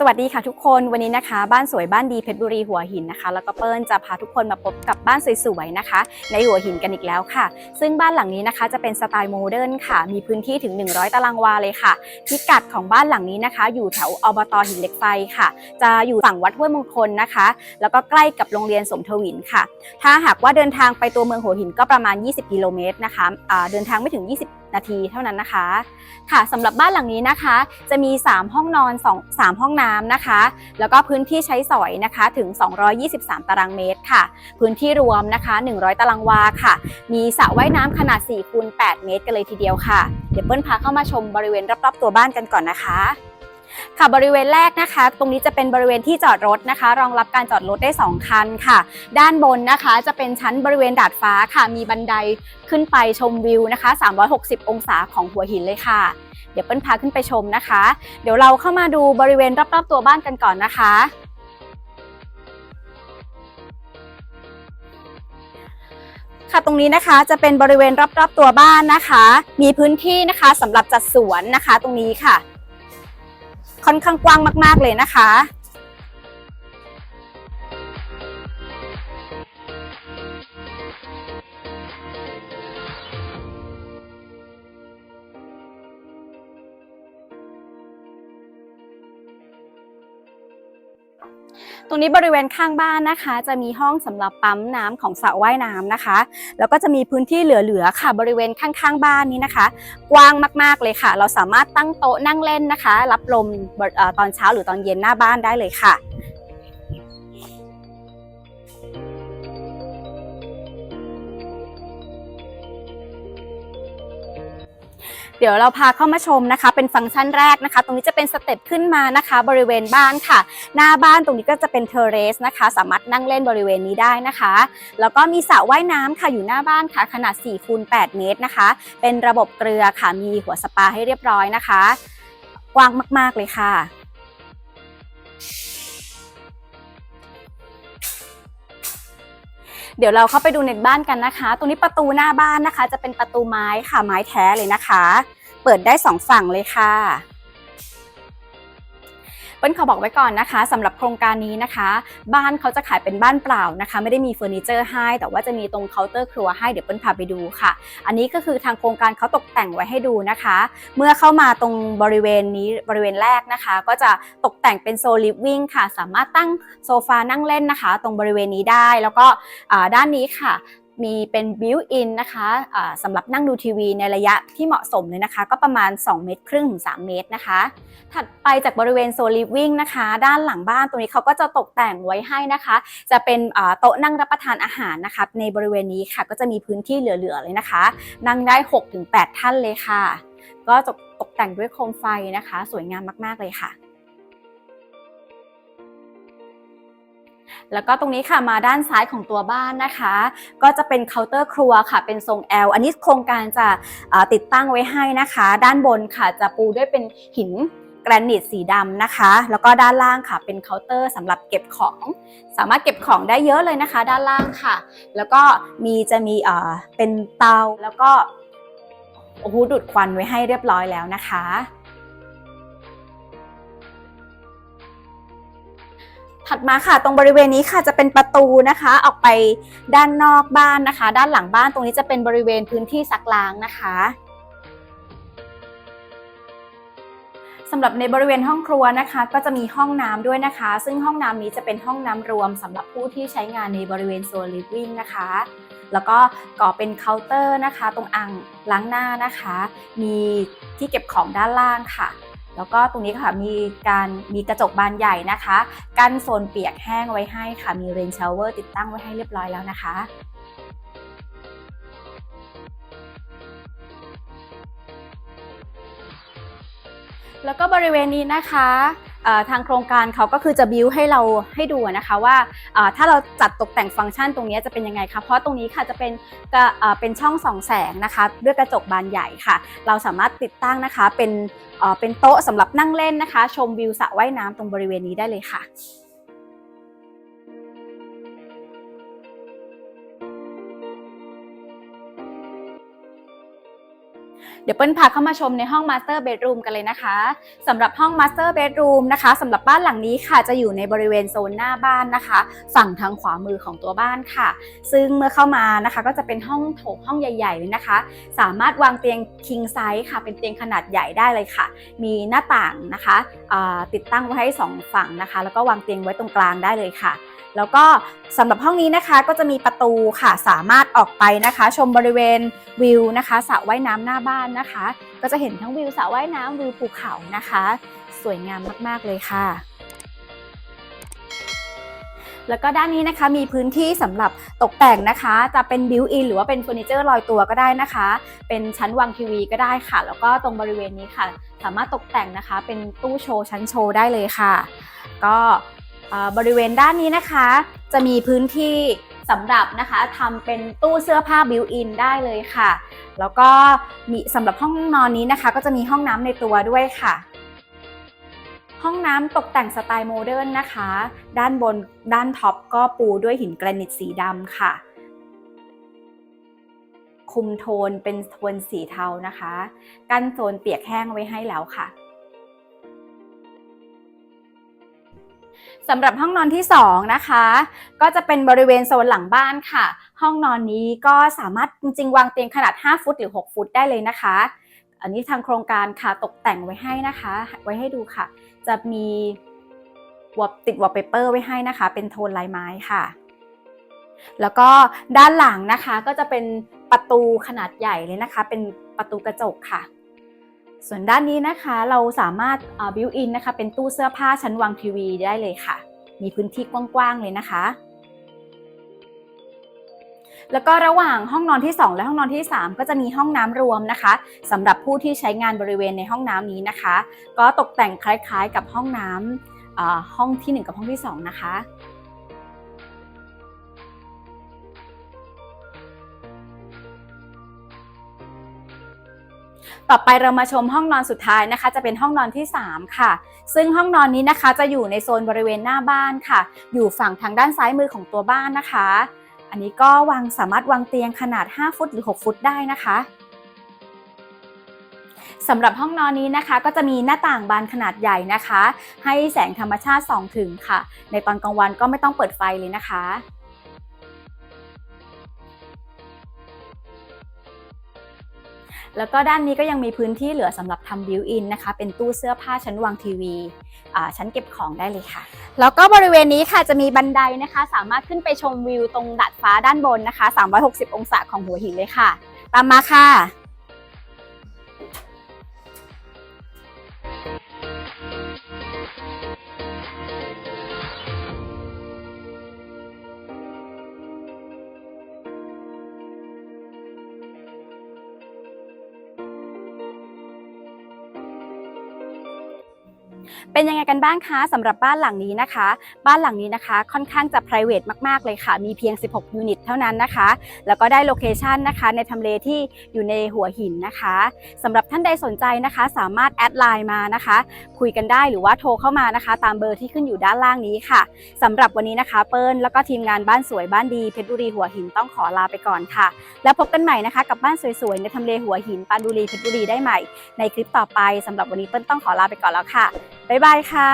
สวัสดีค่ะทุกคนวันนี้นะคะ บ้านสวยบ้านดีเพชรบุรีหัวหินนะคะ แล้วก็เปิ้ลจะพาทุกคนมาพบกับบ้านสวยๆนะคะ ในหัวหินกันอีกแล้วค่ะ ซึ่งบ้านหลังนี้นะคะจะเป็นสไตล์โมเดิร์นค่ะ มีพื้นที่ถึง 100 ตารางวาเลยค่ะ พิกัดของบ้านหลังนี้นะคะ อยู่แถวอบตหินเหล็กไฟค่ะ จะอยู่ฝั่งวัดห้วยมงคลนะคะ แล้วก็ใกล้กับโรงเรียนสมทวินค่ะ ถ้าหากว่าเดินทางไปตัวเมืองหัวหินก็ประมาณ 20 กิโลเมตรนะคะอ่าเดินทางไม่ถึง 20นาทีเท่านั้นนะคะ ค่ะสำหรับบ้านหลังนี้นะคะ จะมี 3 ห้องนอน2 3ห้องน้ำนะคะ แล้วก็พื้นที่ใช้สอยนะคะถึง 223 ตารางเมตรค่ะ พื้นที่รวมนะคะ 100 ตารางวาค่ะ มีสระว่ายน้ำขนาด4คูณ8เมตรกันเลยทีเดียวค่ะ เดี๋ยวเปิ้ลพาเข้ามาชมบริเวณรอบๆตัวบ้านกันก่อนนะคะ ค่ะบริเวณแรกนะคะ ตรงนี้จะเป็นบริเวณที่จอดรถนะคะ รองรับการจอดรถได้ 2 คันค่ะ ด้านบนนะคะจะเป็นชั้นบริเวณดาดฟ้าค่ะ มีบันไดขึ้นไปชมวิวนะคะ 360 องศาของหัวหินเลยค่ะ เดี๋ยวเปิ้ลพาขึ้นไปชมนะคะ เดี๋ยวเราเข้ามาดูบริเวณรอบๆตัวบ้านกันก่อนนะคะค่ะตรงนี้นะคะจะเป็นบริเวณรอบๆตัวบ้านนะคะ มีพื้นที่นะคะสำหรับจัดสวนนะคะตรงนี้ค่ะ ค่อนข้างกว้างมากๆเลยนะคะ ตรงนี้บริเวณข้างบ้านนะคะ จะมีห้องสำหรับปั๊มน้ำของสระว่ายน้ำนะคะ แล้วก็จะมีพื้นที่เหลือๆค่ะ บริเวณข้างๆบ้านนี้นะคะ กว้างมากๆเลยค่ะ เราสามารถตั้งโต๊ะนั่งเล่นนะคะ รับลมตอนเช้าหรือตอนเย็นหน้าบ้านได้เลยค่ะ เดี๋ยวเราพาเข้ามาชมนะคะ เป็นฟังก์ชันแรกนะคะ ตรงนี้จะเป็นสเต็ปขึ้นมานะคะ บริเวณบ้านค่ะ หน้าบ้านตรงนี้ก็จะเป็นเทอเรสนะคะ สามารถนั่งเล่นบริเวณนี้ได้นะคะ แล้วก็มีสระว่ายน้ำค่ะอยู่หน้าบ้านค่ะ ขนาด4คูณ8เมตรนะคะ เป็นระบบเกลือค่ะมีหัวสปาให้เรียบร้อยนะคะ กว้างมากๆเลยค่ะ เดี๋ยวเราเข้าไปดูในบ้านกันนะคะ ตรงนี้ประตูหน้าบ้านนะคะ จะเป็นประตูไม้ค่ะไม้แท้เลยนะคะ เปิดได้สองฝั่งเลยค่ะ เปิ้ลขอบอกไว้ก่อนนะคะสำหรับโครงการนี้นะคะ บ้านเขาจะขายเป็นบ้านเปล่านะคะ ไม่ได้มีเฟอร์นิเจอร์ให้ แต่ว่าจะมีตรงเคาน์เตอร์ครัวให้เดี๋ยวเปิ้ลพาไปดูค่ะ อันนี้ก็คือทางโครงการเขาตกแต่งไว้ให้ดูนะคะ เมื่อเข้ามาตรงบริเวณนี้บริเวณแรกนะคะ ก็จะตกแต่งเป็นโซลิฟวิ่งค่ะ สามารถตั้งโซฟานั่งเล่นนะคะ ตรงบริเวณนี้ได้แล้วก็ด้านนี้ค่ะ มีเป็นบิวอินนะคะอ่าสำหรับนั่งดูทีวีในระยะที่เหมาะสมเลยนะคะ ก็ประมาณ 2 เมตรครึ่งถึง 3 เมตรนะคะ ถัดไปจากบริเวณโซลิฟวิ่งนะคะ ด้านหลังบ้านตรงนี้เขาก็จะตกแต่งไว้ให้นะคะ จะเป็นโต๊ะนั่งรับประทานอาหารนะคะ ในบริเวณนี้ค่ะก็จะมีพื้นที่เหลือๆเลยนะคะ นั่งได้ 6-8 ท่านเลยค่ะ ก็จะตกแต่งด้วยโคมไฟนะคะ สวยงามมากๆเลยค่ะ แล้วก็ตรงนี้ค่ะมาด้านซ้ายของตัวบ้านนะคะ ก็จะเป็นเคาน์เตอร์ครัวค่ะ เป็นทรง L อันนี้โครงการจะติดตั้งไว้ให้นะคะ ด้านบนค่ะจะปูด้วยเป็นหินแกรนิตสีดำนะคะ แล้วก็ด้านล่างค่ะเป็นเคาน์เตอร์สำหรับเก็บของ สามารถเก็บของได้เยอะเลยนะคะ ด้านล่างค่ะ แล้วก็มีจะมีเอ่อเป็นเตาแล้วก็โอ้โหดูดควันไว้ให้เรียบร้อยแล้วนะคะ ถัดมาค่ะตรงบริเวณนี้ค่ะจะเป็นประตูนะคะ ออกไปด้านนอกบ้านนะคะ ด้านหลังบ้านตรงนี้จะเป็นบริเวณพื้นที่ซักล้างนะคะสำหรับในบริเวณห้องครัวนะคะ ก็จะมีห้องน้ำด้วยนะคะ ซึ่งห้องน้ำนี้จะเป็นห้องน้ำรวมสำหรับผู้ที่ใช้งานในบริเวณโซนลิฟวิ่งนะคะแล้วก็ก่อเป็นเคาน์เตอร์นะคะ ตรงอ่างล้างหน้านะคะ มีที่เก็บของด้านล่างค่ะ แล้วก็ตรงนี้ค่ะมีการมีกระจกบานใหญ่นะคะ กั้นโซนเปียกแห้งไว้ให้ค่ะ มีเรนช h เวอร์ติดตั้งไว้ให้เรียบร้อยแล้วนะคะแล้วก็บริเวณนี้นะคะทางโครงการเขาก็คือจะบิวให้เราให้ดูนะคะว่า ถ้าเราจัดตกแต่งฟังก์ชันตรงนี้จะเป็นยังไงคะเพราะตรงนี้ค่ะจะเป็นเป็นช่องส่องแสงนะคะด้วยกระจกบานใหญ่ค่ะ เราสามารถติดตั้งนะคะเป็นเอ่อเป็นโต๊ะสำหรับนั่งเล่นนะคะ ชมวิวสระว่ายน้ำตรงบริเวณนี้ได้เลยค่ะ เดี๋ยวเปิ้ลพาเข้ามาชมในห้อง Master Bedroom กันเลยนะคะสำหรับห้อง Master Bedroom นะคะสำหรับบ้านหลังนี้ค่ะจะอยู่ในบริเวณโซนหน้าบ้านนะคะ ฝั่งทางขวามือของตัวบ้านค่ะ ซึ่งเมื่อเข้ามานะคะก็จะเป็นห้องโถงห้องใหญ่ๆเลยนะคะ สามารถวางเตียง king size ค่ะ เป็นเตียงขนาดใหญ่ได้เลยค่ะ มีหน้าต่างนะคะติดตั้งไว้ให้สองฝั่งนะคะ แล้วก็วางเตียงไว้ตรงกลางได้เลยค่ะแล้วก็สำหรับห้องนี้นะคะก็จะมีประตูค่ะสามารถออกไปนะคะ ชมบริเวณวิวนะคะสระว่ายน้ำหน้าบ้านนะคะ ก็จะเห็นทั้งวิวสระว่ายน้ำวิวภูเขานะคะ สวยงามมากๆเลยค่ะแล้วก็ด้านนี้นะคะมีพื้นที่สำหรับตกแต่งนะคะ จะเป็นบิวอินหรือว่าเป็นเฟอร์นิเจอร์ลอยตัวก็ได้นะคะ เป็นชั้นวางทีวีก็ได้ค่ะ แล้วก็ตรงบริเวณนี้ค่ะ สามารถตกแต่งนะคะ เป็นตู้โชว์ชั้นโชว์ได้เลยค่ะ ก็บริเวณด้านนี้นะคะ จะมีพื้นที่ สำหรับนะคะทำเป็นตู้เสื้อผ้าบิวอินได้เลยค่ะ แล้วก็มีสำหรับห้องนอนนี้นะคะ ก็จะมีห้องน้ำในตัวด้วยค่ะ ห้องน้ำตกแต่งสไตล์โมเดิร์นนะคะ ด้านบนด้านท็อปก็ปูด้วยหินแกรนิตสีดำค่ะ คุมโทนเป็นโทนสีเทานะคะ กั้นโซนเปียกแห้งไว้ให้แล้วค่ะ สำหรับห้องนอนที่ 2 นะคะ ก็จะเป็นบริเวณโซนหลังบ้านค่ะ ห้องนอนนี้ก็สามารถจริงๆ วางเตียงขนาด 5 ฟุตหรือ 6 ฟุตได้เลยนะคะ อันนี้ทางโครงการค่ะตกแต่งไว้ให้นะคะ ไว้ให้ดูค่ะ จะมีวอลติดวอลเปเปอร์ไว้ให้นะคะ เป็นโทนลายไม้ค่ะ แล้วก็ด้านหลังนะคะก็จะเป็นประตูขนาดใหญ่เลยนะคะ เป็นประตูกระจกค่ะ ส่วนด้านนี้นะคะเราสามารถบิวอินนะคะเป็นตู้เสื้อผ้าชั้นวางทีวีได้เลยค่ะ มีพื้นที่กว้างๆเลยนะคะ แล้วก็ระหว่างห้องนอนที่ 2 และห้องนอนที่ 3 ก็จะมีห้องน้ำรวมนะคะสำหรับผู้ที่ใช้งานบริเวณในห้องน้ำนี้นะคะ ก็ตกแต่งคล้ายๆ กับห้องน้ำอ่าห้องที่ 1 กับห้องที่ 2 นะคะ ต่อไปเรามาชมห้องนอนสุดท้ายนะคะ จะเป็นห้องนอนที่ 3 ค่ะ ซึ่งห้องนอนนี้นะคะจะอยู่ในโซนบริเวณหน้าบ้านค่ะ อยู่ฝั่งทางด้านซ้ายมือของตัวบ้านนะคะ อันนี้ก็วางสามารถวางเตียงขนาด 5 ฟุตหรือ 6 ฟุตได้นะคะสำหรับห้องนอนนี้นะคะก็จะมีหน้าต่างบานขนาดใหญ่นะคะ ให้แสงธรรมชาติส่องถึงค่ะ ในตอนกลางวันก็ไม่ต้องเปิดไฟเลยนะคะ แล้วก็ด้านนี้ก็ยังมีพื้นที่เหลือสำหรับทำบิวอินนะคะ เป็นตู้เสื้อผ้าชั้นวางทีวีอ่าชั้นเก็บของได้เลยค่ะ แล้วก็บริเวณนี้ค่ะจะมีบันไดนะคะ สามารถขึ้นไปชมวิวตรงดาดฟ้าด้านบนนะคะ 360 องศาของหัวหินเลยค่ะ ตามมาค่ะ เป็นยังไงกันบ้างคะสำหรับบ้านหลังนี้นะคะ บ้านหลังนี้นะคะ ค่อนข้างจะ p r i v a t มากๆเลยค่ะ มีเพียง 16 ยูนิตเท่านั้นนะคะ แล้วก็ได้โลเคชันนะคะ ในทำเลที่อยู่ในหัวหินนะคะสำหรับท่านใดสนใจนะคะ สามารถแอดไลน์มานะคะ คุยกันได้หรือว่าโทรเข้ามานะคะ ตามเบอร์ที่ขึ้นอยู่ด้านล่างนี้ค่ะสำหรับวันนี้นะคะ เปิ้ลแล้วก็ทีมงานบ้านสวยบ้านดีเพชรบุรีหัวหินต้องขอลาไปก่อนค่ะ แล้วพบกันใหม่นะคะ กับบ้านสวยๆในทำเลหัวหินปานบุรีเพชรบุรีได้ใหม่ ในคลิปต่อไปสำหรับวันนี้เปิ้ลต้องขอลาไปก่อนแล้วค่ะ บ๊ายบายค่ะ